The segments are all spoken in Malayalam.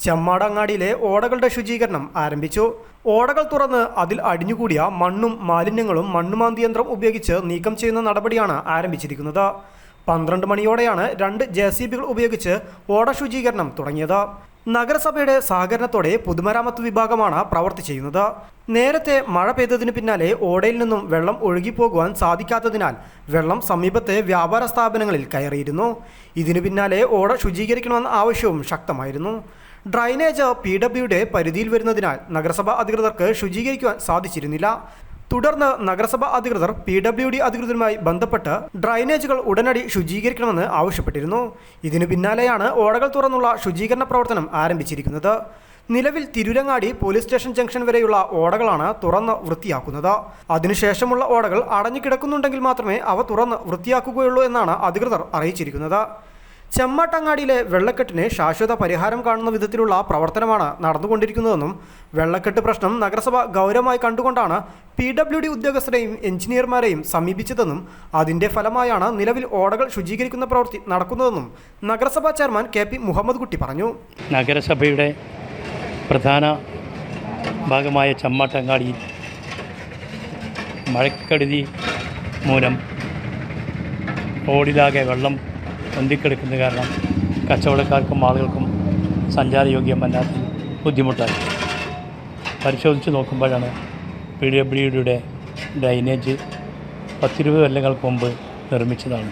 ചെമ്മാടങ്ങാടിയിലെ ഓടകളുടെ ശുചീകരണം ആരംഭിച്ചു. ഓടകൾ തുറന്ന് അതിൽ അടിഞ്ഞുകൂടിയ മണ്ണും മാലിന്യങ്ങളും മണ്ണുമാന്തി യന്ത്രം ഉപയോഗിച്ച് നീക്കം ചെയ്യുന്ന നടപടിയാണ് ആരംഭിച്ചിരിക്കുന്നത്. പന്ത്രണ്ട് മണിയോടെയാണ് രണ്ട് ജെ സി ബികൾ ഉപയോഗിച്ച് ഓട ശുചീകരണം തുടങ്ങിയത്. നഗരസഭയുടെ സഹകരണത്തോടെ പൊതുമരാമത്ത് വിഭാഗമാണ് പ്രവർത്തി ചെയ്യുന്നത്. നേരത്തെ മഴ പെയ്തതിന് പിന്നാലെ ഓടയിൽ നിന്നും വെള്ളം ഒഴുകിപ്പോകുവാൻ സാധിക്കാത്തതിനാൽ വെള്ളം സമീപത്തെ വ്യാപാര സ്ഥാപനങ്ങളിൽ കയറിയിരുന്നു. ഇതിനു പിന്നാലെ ഓട ശുചീകരിക്കണമെന്ന ആവശ്യവും ശക്തമായിരുന്നു. ഡ്രൈനേജ് പി ഡബ്ല്യുടെ പരിധിയിൽ വരുന്നതിനാൽ നഗരസഭാ അധികൃതർക്ക് ശുചീകരിക്കുവാൻ സാധിച്ചിരുന്നില്ല. തുടർന്ന് നഗരസഭാ അധികൃതർ പി ഡബ്ല്യു ഡി അധികൃതരുമായി ബന്ധപ്പെട്ട് ഡ്രൈനേജുകൾ ഉടനടി ശുചീകരിക്കണമെന്ന് ആവശ്യപ്പെട്ടിരുന്നു. ഇതിനു പിന്നാലെയാണ് ഓടകൾ തുറന്നുള്ള ശുചീകരണ പ്രവർത്തനം ആരംഭിച്ചിരിക്കുന്നത്. നിലവിൽ തിരുരങ്ങാടി പോലീസ് സ്റ്റേഷൻ ജംഗ്ഷൻ വരെയുള്ള ഓടകളാണ് തുറന്ന് വൃത്തിയാക്കുന്നത്. അതിനുശേഷമുള്ള ഓടകൾ അടഞ്ഞു കിടക്കുന്നുണ്ടെങ്കിൽ മാത്രമേ അവ തുറന്ന് വൃത്തിയാക്കുകയുള്ളൂ എന്നാണ് അധികൃതർ അറിയിച്ചിരിക്കുന്നത്. ചെമ്മാട്ടങ്ങാടിയിലെ വെള്ളക്കെട്ടിന് ശാശ്വത പരിഹാരം കാണുന്ന വിധത്തിലുള്ള പ്രവർത്തനമാണ് നടന്നുകൊണ്ടിരിക്കുന്നതെന്നും വെള്ളക്കെട്ട് പ്രശ്നം നഗരസഭ ഗൗരവമായി കണ്ടുകൊണ്ടാണ് പി ഡബ്ല്യു ഡി ഉദ്യോഗസ്ഥരെയും എഞ്ചിനീയർമാരെയും സമീപിച്ചതെന്നും അതിന്റെ ഫലമായാണ് നിലവിൽ ഓടകൾ ശുചീകരിക്കുന്ന പ്രവൃത്തി നടക്കുന്നതെന്നും നഗരസഭാ ചെയർമാൻ കെ പി മുഹമ്മദ് കുട്ടി പറഞ്ഞു. നഗരസഭയുടെ പ്രധാന ഭാഗമായ ചമ്മട്ടങ്ങാടി മഴക്കെടുതി മൂലം റോഡിലാകെ വെള്ളം പൊന്തിക്കെടുക്കുന്നത് കാരണം കച്ചവടക്കാർക്കും ആളുകൾക്കും സഞ്ചാരയോഗ്യമല്ലാത്ത ബുദ്ധിമുട്ടായി. പരിശോധിച്ച് നോക്കുമ്പോഴാണ് പി ഡബ്ല്യു ഡിയുടെ ഡ്രൈനേജ് പത്തിരുപത് കൊല്ലങ്ങൾക്ക് മുമ്പ് നിർമ്മിച്ചതാണ്.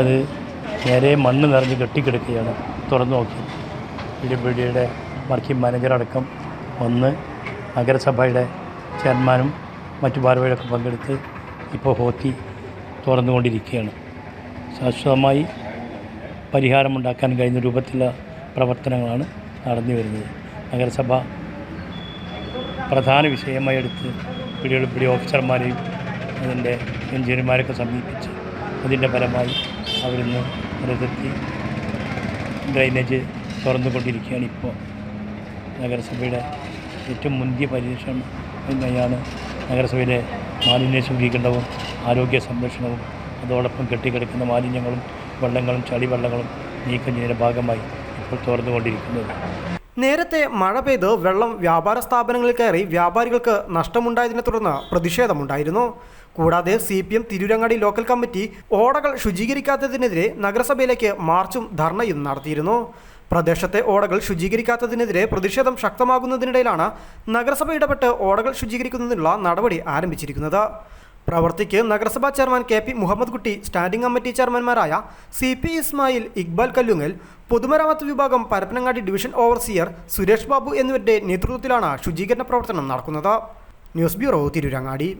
അത് നേരെ മണ്ണ് നിറഞ്ഞ് കെട്ടിക്കിടക്കുകയാണ് തുറന്നു നോക്കി പി ഡബ്ല്യു ഡിയുടെ വർക്കിംഗ് മാനേജറടക്കം ഒന്ന് നഗരസഭയുടെ ചെയർമാനും മറ്റു ഭാരവാഹികളൊക്കെ പങ്കെടുത്ത് ഇപ്പോൾ ഹോത്തി തുറന്നുകൊണ്ടിരിക്കുകയാണ്. ശാശ്വതമായി പരിഹാരമുണ്ടാക്കാൻ കഴിയുന്ന രൂപത്തിലുള്ള പ്രവർത്തനങ്ങളാണ് നടന്നു വരുന്നത്. നഗരസഭ പ്രധാന വിഷയമായി എടുത്ത് പിടി പിടി ഓഫീസർമാരെയും അതിന്റെ എഞ്ചിനീയർമാരൊക്കെ സമീപിച്ച് അതിന്റെ ഫലമായി അവരിന്ന് നിലനിർത്തി ഡ്രൈനേജ് തുറന്നുകൊണ്ടിരിക്കുകയാണ് ഇപ്പോൾ. നഗരസഭയുടെ ഏറ്റവും മുന്തിയ പരീക്ഷണം തന്നെയാണ് നഗരസഭയിലെ മാലിന്യ ശുചീകരണവും ആരോഗ്യ സംരക്ഷണവും അതോടൊപ്പം കെട്ടിക്കിടക്കുന്ന മാലിന്യങ്ങളും വെള്ളങ്ങളും ചളിവെള്ളങ്ങളും നീക്കം ചെയ്യുന്നതിന്റെ ഭാഗമായി ഇപ്പോൾ തുറന്നുകൊണ്ടിരിക്കുന്നത് നേരത്തെ മഴ പെയ്ത് വെള്ളം വ്യാപാര സ്ഥാപനങ്ങളിൽ കയറി വ്യാപാരികൾക്ക് നഷ്ടമുണ്ടായതിനെ തുടർന്ന് പ്രതിഷേധമുണ്ടായിരുന്നു. കൂടാതെ C P M Tirurangadi local committee ഓടകൾ ശുചീകരിക്കാത്തതിനെതിരെ നഗരസഭയിലേക്ക് മാർച്ചും ധർണയും നടത്തിയിരുന്നു. പ്രദേശത്തെ ഓടകൾ ശുചീകരിക്കാത്തതിനെതിരെ പ്രതിഷേധം ശക്തമാകുന്നതിനിടയിലാണ് നഗരസഭ ഇടപെട്ട് ഓടകൾ ശുചീകരിക്കുന്നതിനുള്ള നടപടി ആരംഭിച്ചിരിക്കുന്നത്. പ്രവർത്തിക്ക് നഗരസഭാ chairman K P Muhammad Kutty standing committee ചെയർമാൻമാരായ C P Ismail Iqbal Kallungal പൊതുമരാമത്ത് വിഭാഗം പരപ്പനങ്ങാടി ഡിവിഷൻ ഓവർസിയർ സുരേഷ് ബാബു എന്നിവരുടെ നേതൃത്വത്തിലാണ് ശുചീകരണ പ്രവർത്തനം നടക്കുന്നത്. News bureau Tirurangadi.